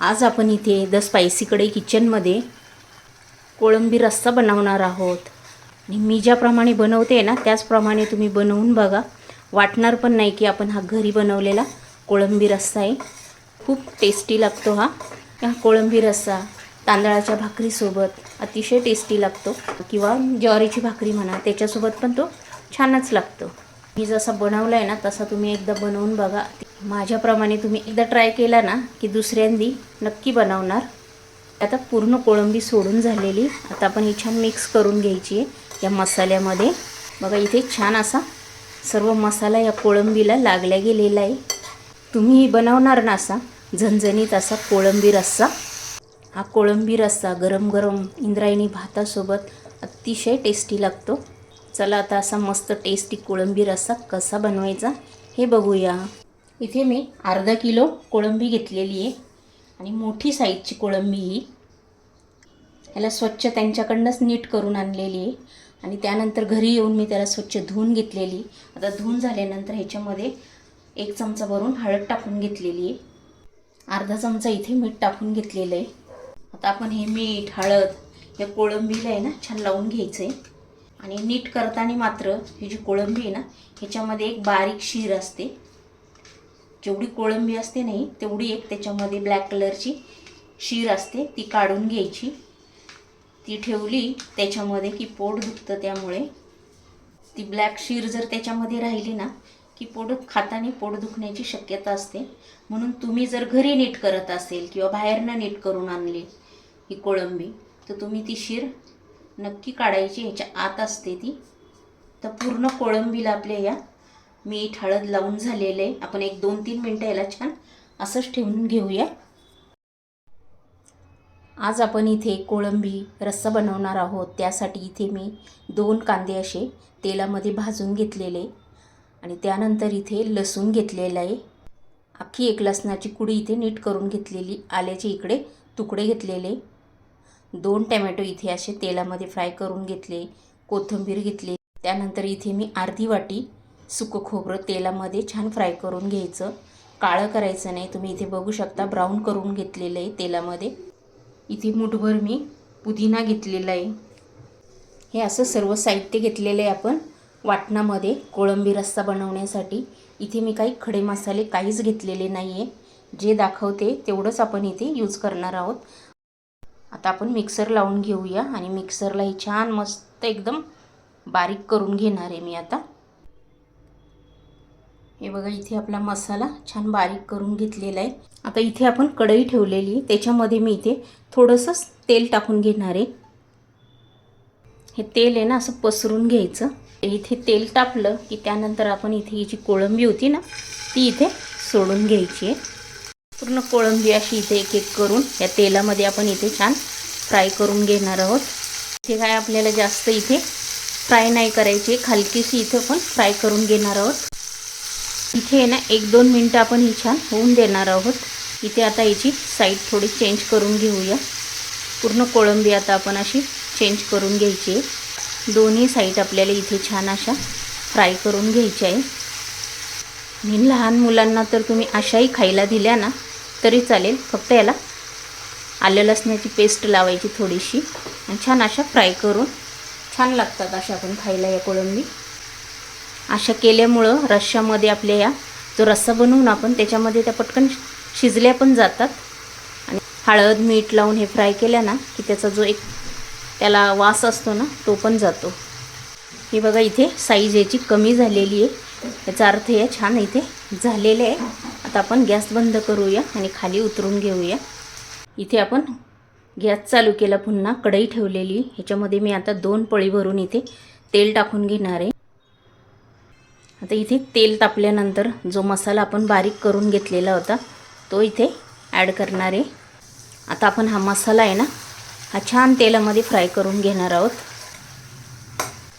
आज आपण इथे द स्पायसीकडे किचनमध्ये कोळंबी रस्सा बनवणार आहोत. आणि मी ज्याप्रमाणे बनवते ना त्याचप्रमाणे तुम्ही बनवून बघा. वाटणार पण नाही की आपण हा घरी बनवलेला कोळंबी रस्सा आहे. खूप टेस्टी लागतो हा. हा कोळंबी रस्सा तांदळाच्या भाकरीसोबत अतिशय टेस्टी लागतो. किंवा ज्वारीची भाकरी म्हणा त्याच्यासोबत पण तो छानच लागतो. मी जसा बनवला आहे ना तसा तुम्ही एकदा बनवून बघा. माझ्याप्रमाणे तुम्ही एकदा ट्राय केला ना की दुसऱ्यांदी नक्की बनवणार. आता पूर्ण कोळंबी सोडून झालेली. आता आपण ही छान मिक्स करून घ्यायची आहे या मसाल्यामध्ये. बघा इथे छान असा सर्व मसाला या कोळंबीला लागल्या गेलेला आहे. तुम्ही बनवणार ना असा झणझणीत असा कोळंबी रस्सा. हा कोळंबी रस्सा गरम गरम इंद्रायणी भातासोबत अतिशय टेस्टी लागतो. चला आता असा मस्त टेस्टी कोळंबी रस्सा कसा बनवायचा हे बघूया. इथे मी अर्धा किलो कोळंबी घेतलेली आहे. आणि मोठी साईजची कोळंबी ही. ह्याला स्वच्छ त्यांच्याकडनंच नीट करून आणलेली आहे. आणि त्यानंतर घरी येऊन मी त्याला स्वच्छ धुवून घेतलेली आता धुवून झाल्यानंतर ह्याच्यामध्ये एक चमचा भरून हळद टाकून घेतलेली आहे. अर्धा चमचा इथे मीठ टाकून घेतलेलं आहे. आता आपण हे मीठ हळद या कोळंबीला आहे ना छान लावून घ्यायचं आहे आणि नीट करताना मात्र ही जी कोळंबी आहे ना ह्याच्यामध्ये एक बारीक शीर असते. जेवढी कोळंबी असते नाही तेवढी एक त्याच्यामध्ये ब्लॅक कलरची शीर असते ती काढून घ्यायची. ती ठेवली त्याच्यामध्ये की पोट दुखतं त्यामुळे. ती ब्लॅक शीर जर त्याच्यामध्ये राहिली ना की पोट खाताने पोट दुखण्याची शक्यता असते. म्हणून तुम्ही जर घरी नीट करत असेल किंवा बाहेरनं नीट करून आणली ही कोळंबी तर तुम्ही ती शीर नक्की काढायची ह्याच्या आत असते ती. तर पूर्ण कोळंबीला आपल्या या मीठ हळद लावून झालेलं. आहे आपण एक दोन तीन मिनटं याला छान असंच ठेवून घेऊया. आज आपण इथे कोळंबी रस्सा बनवणार आहोत. त्यासाठी इथे मी दोन कांदे असे तेलामध्ये भाजून घेतलेले आणि त्यानंतर इथे लसूण घेतलेलं आहे. अख्खी एक लसणाची कुडी इथे नीट करून घेतलेली. आल्याचे इकडे तुकडे घेतलेले. दोन टमॅटो इथे असे तेलामध्ये फ्राय करून घेतले. कोथिंबीर घेतली. त्यानंतर इथे मी अर्धी वाटी सुकं खोबरं तेलामध्ये छान फ्राय करून घ्यायचं. काळं करायचं नाही तुम्ही इथे बघू शकता ब्राऊन करून घेतलेलं आहे तेलामध्ये. इथे मुठभर मी पुदिना घेतलेला आहे. हे असं सर्व साहित्य घेतलेलं आहे आपण वाटणामध्ये कोळंबी रस्सा बनवण्यासाठी. इथे मी काही खडे मसाले काहीच घेतलेले नाही आहे जे दाखवते तेवढंच आपण इथे यूज करणार आहोत. आता आपण मिक्सर लावून घेऊया आणि मिक्सरला हे छान मस्त एकदम बारीक करून घेणार आहे मी आता. हे बघा इथे आपला मसाला छान बारीक करून घेतलेला आहे. आता इथे आपण कढई ठेवलेली आहे. त्याच्यामध्ये मी इथे थोडंसंच तेल टाकून घेणार आहे. हे तेल आहे ना असं पसरून घ्यायचं. इथे तेल टाकलं की त्यानंतर आपण इथे ही जी कोळंबी होती ना ती इथे सोडून घ्यायची आहे. पूर्ण कोळंबी अशी इथे एक एक करून या तेलामध्ये आपण इथे छान फ्राय करून घेणार आहोत. इथे काय आपल्याला जास्त इथे फ्राय नाही करायची खालकीशी इथं पण फ्राय करून घेणार आहोत. इथे आहे ना एक दोन मिनटं आपण ही छान होऊन देणार आहोत. इथे आता याची साईड थोडी चेंज करून घेऊया. पूर्ण कोळंबी आता आपण अशी चेंज करून घ्यायची आहे. दोन्ही साईड आपल्याला इथे छान अशा फ्राय करून घ्यायच्या आहे. आणि लहान मुलांना तर तुम्ही अशाही खायला दिल्या ना तरी चालेल. फक्त याला आलं लसणाची पेस्ट लावायची थोडीशी. आणि छान अशा फ्राय करून छान लागतात अशा आपण खायला या कोळंबी. अशा केल्यामुळं रश्श्यामध्ये आपल्या या जो रस्सा बनवून आपण त्याच्यामध्ये त्या पटकन शिजल्या पण जातात. आणि हळद मीठ लावून हे फ्राय केल्या ना की त्याचा जो एक त्याला वास असतो ना तो पण जातो. हे बघा इथे साईज याची कमी झालेली आहे. याचा अर्थ या छान इथे झालेले आहे. आता आपण गॅस बंद करूया आणि खाली उतरून घेऊया. इथे आपण गॅस चालू केला पुन्हा कढई ठेवलेली. ह्याच्यामध्ये मी आता दोन पळी भरून इथे तेल टाकून घेणार आहे. आता इथे तेल तापल्यानंतर जो मसाला आपण बारीक करून घेतलेला होता तो इथे ॲड करणार आहे. आता आपण हा मसाला आहे ना हा छान तेलामध्ये फ्राय करून घेणार आहोत.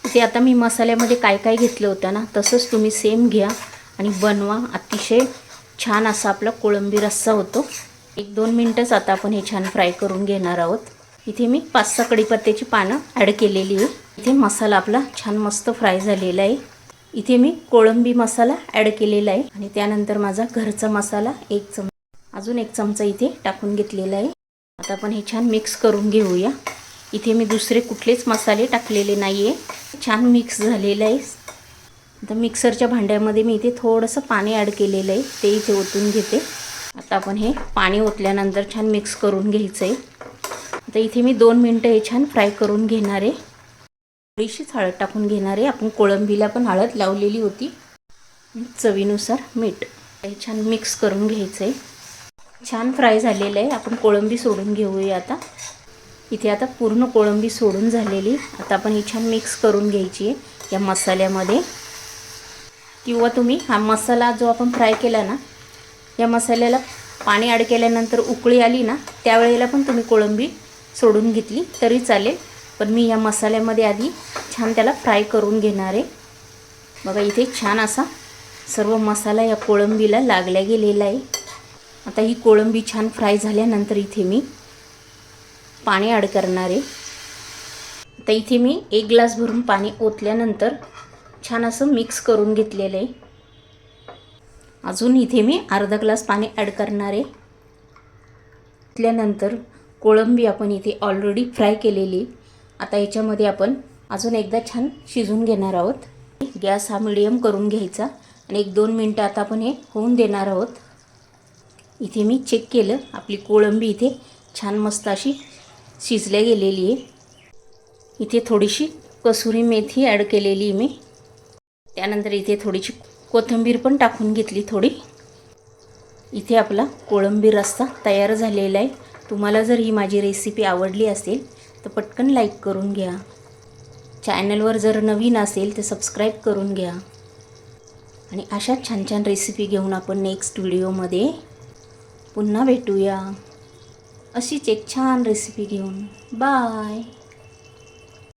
इथे आता मी मसाल्यामध्ये काय काय घेतलं होतं ना तसंच तुम्ही सेम घ्या आणि बनवा. अतिशय छान असा आपला कोळंबी रस्सा होतो. एक दोन मिनटंच आता आपण हे छान फ्राय करून घेणार आहोत. इथे मी पाच सहा कडीपत्त्याची पानं ॲड केलेली आहे. इथे मसाला आपला छान मस्त फ्राय झालेला आहे. इथे मी कोळंबी मसाला ॲड केलेला आहे आणि त्यानंतर माझा घरचा मसाला एक चम अजून एक चमचा इथे टाकून घेतलेला आहे. आता आपण हे छान मिक्स करून घेऊया. इथे मी दुसरे कुठलेच मसाले टाकलेले नाही आहे छान मिक्स झालेलं आहे. आता मिक्सरच्या भांड्यामध्ये मी इथे थोडंसं पाणी ॲड केलेलं आहे. ते इथे ओतून घेते. आता आपण हे पाणी ओतल्यानंतर छान मिक्स करून घ्यायचं आहे आता इथे मी दोन मिनटं हे छान फ्राय करून घेणार आहे. थोडीशीच हळद टाकून घेणार आहे. आपण कोळंबीला पण हळद लावलेली होती. चवीनुसार मीठ. हे छान मिक्स करून घ्यायचं आहे छान फ्राय झालेलं आहे. आपण कोळंबी सोडून घेऊया आता. इथे आता पूर्ण कोळंबी सोडून झालेली. आता आपण ही छान मिक्स करून घ्यायची आहे या मसाल्यामध्ये. किंवा तुम्ही हा मसाला जो आपण फ्राय केला ना या मसाल्याला पाणी ॲड केल्यानंतर उकळी आली ना त्यावेळेला पण तुम्ही कोळंबी सोडून घेतली तरी चालेल. पण मी या मसाल्यामध्ये आधी छान त्याला फ्राय करून घेणार आहे. बघा इथे छान असा सर्व मसाला या कोळंबीला लागल्या गेलेला आहे. आता ही कोळंबी छान फ्राय झाल्यानंतर इथे मी पाणी ॲड करणार आहे. आता इथे मी एक ग्लास भरून पाणी ओतल्यानंतर छान असं मिक्स करून घेतलेलं आहे. अजून इथे मी अर्धा ग्लास पाणी ॲड करणार आहे. ओतल्यानंतर कोळंबी आपण इथे ऑलरेडी फ्राय केलेली आता याच्यामध्ये आपण अजून एकदा छान शिजून घेणार आहोत. गॅस हा मिडियम करून घ्यायचा आणि एक दोन मिनटं आता आपण हे होऊन देणार आहोत. इथे मी चेक केलं. आपली कोळंबी इथे छान मस्त अशी शिजल्या गेलेली आहे. इथे थोडीशी कसुरी मेथी ॲड केलेली आहे मी. त्यानंतर इथे थोडीशी कोथिंबीर पण टाकून घेतली थोडी. इथे आपला कोळंबी रस्ता तयार झालेला आहे. तुम्हाला जर ही माझी रेसिपी आवडली असेल तर पटकन लाईक करून घ्या. चॅनलवर जर नवीन असेल तर सबस्क्राईब करून घ्या. आणि अशा छान छान रेसिपी घेऊन आपण नेक्स्ट व्हिडिओमध्ये पुन्हा भेटूया. अशीच एक छान रेसिपी घेऊन. बाय